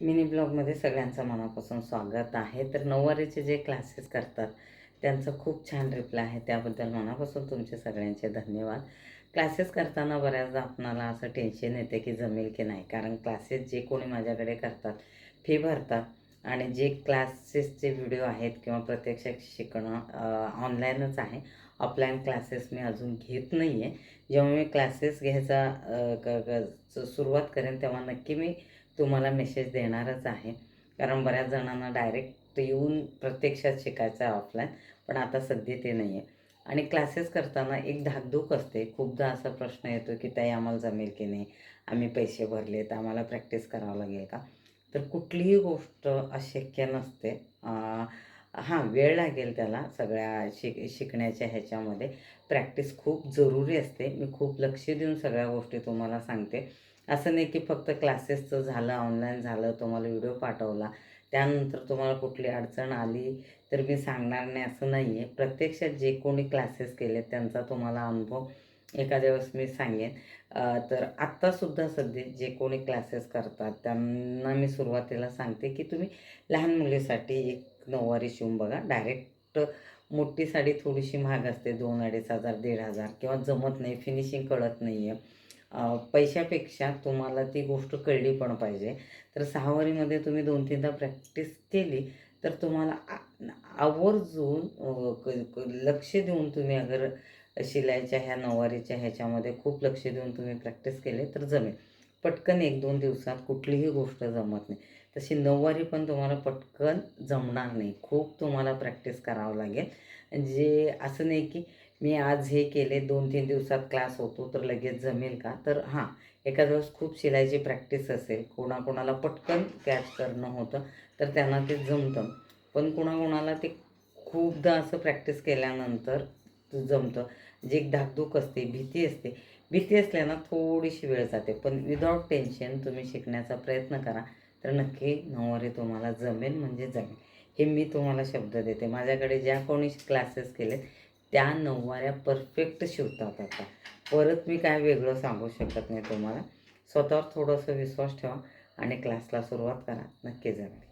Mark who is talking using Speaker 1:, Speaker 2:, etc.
Speaker 1: Mini ब्लॉगमध्ये सगळ्यांचं मनापासून स्वागत आहे. तर नऊवारीचे जे क्लासेस करतात त्यांचं खूप छान रिप्लाय आहे. त्याबद्दल मनापासून तुमचे सगळ्यांचे धन्यवाद. क्लासेस करताना बऱ्याचदा आपणाला असं टेन्शन येते की जमेल की नाही. कारण क्लासेस जे कोणी माझ्याकडे करतात फी भरतात आणि जे क्लासेसचे व्हिडिओ आहेत किंवा प्रत्यक्ष शिकणं ऑनलाईनच आहे. ऑफलाईन क्लासेस मी अजून घेत नाही आहे जेव्हा मी क्लासेस घ्यायचा क सुरुवात करेन तेव्हा नक्की मी तुम्हाला मेसेज देणारच आहे. कारण बऱ्याच जणांना डायरेक्ट येऊन प्रत्यक्षात शिकायचं आहे ऑफलाईन पण आता सध्या ते नाही आहे आणि क्लासेस करताना एक धाकधूक असते. खूपदा असा प्रश्न येतो की ताई आम्हाला जमेल की नाही? आम्ही पैसे भरले तर आम्हाला प्रॅक्टिस करावं लागेल का? तर कुठलीही गोष्ट अशक्य नसते. हां वेळ लागेल त्याला सगळ्या शिक शिकण्याच्या ह्याच्यामध्ये. प्रॅक्टिस खूप जरुरी असते. मी खूप लक्ष देऊन सगळ्या गोष्टी तुम्हाला सांगते. असं नाही की फक्त क्लासेसचं झालं ऑनलाईन झालं तुम्हाला व्हिडिओ पाठवला त्यानंतर तुम्हाला कुठली अडचण आली तर मी सांगणार नाही असं नाही आहे प्रत्यक्षात जे कोणी क्लासेस केले त्यांचा तुम्हाला अनुभव एखाद्या वेळेस मी सांगेन. तर आत्तासुद्धा सध्या जे कोणी क्लासेस करतात त्यांना मी सुरुवातीला सांगते की तुम्ही लहान मुलीसाठी एक नऊवारी शिवून बघा. डायरेक्ट मोठी साडी थोडीशी महाग असते दोन अडीच हजार दीड हजार किंवा जमत नाही फिनिशिंग कळत नाही आहे पैशापेक्षा तुम्हाला ती गोष्ट कळली पण पाहिजे. तर सहावारीमध्ये तुम्ही दोन तीनदा प्रॅक्टिस केली तर तुम्हाला आ- आवर्जून लक्ष देऊन तुम्ही अगर शिलाईच्या ह्या नऊवारीच्या ह्याच्यामध्ये खूप लक्ष देऊन तुम्ही प्रॅक्टिस केले तर जमेल. पटकन एक दोन दिवसात कुठलीही गोष्ट जमत नाही. तशी नऊवारी पण तुम्हाला पटकन जमणार नाही. खूप तुम्हाला प्रॅक्टिस करावं लागेल. जे असं नाही की मी आज हे केले दोन तीन दिवसात क्लास होतो तर लगेच जमेल का? तर हां एखाद्या वेळेस खूप शिलाईची प्रॅक्टिस असेल कोणाकोणाला पटकन कॅच करणं होतं तर त्यांना ते जमतं. पण कोणाकोणाला ते खूपदा असं प्रॅक्टिस केल्यानंतर जमतं. जे एक धाकधूक असते भीती असते भीती असल्यानं थोडीशी वेळ जाते. पण विदाऊट टेन्शन तुम्ही शिकण्याचा प्रयत्न करा. तर नक्की नऊवारी तुम्हाला जमेल म्हणजे जमेल. हे मी तुम्हाला शब्द देते. माझ्याकडे ज्या कोणी क्लासेस केलेत त्या नऊवाऱ्या परफेक्ट शिवतात आता. परत मी काय वेगळं सांगू शकत नाही तुम्हाला. स्वतःवर थोडंसं विश्वास ठेवा आणि क्लासला सुरुवात करा. नक्की जमेल.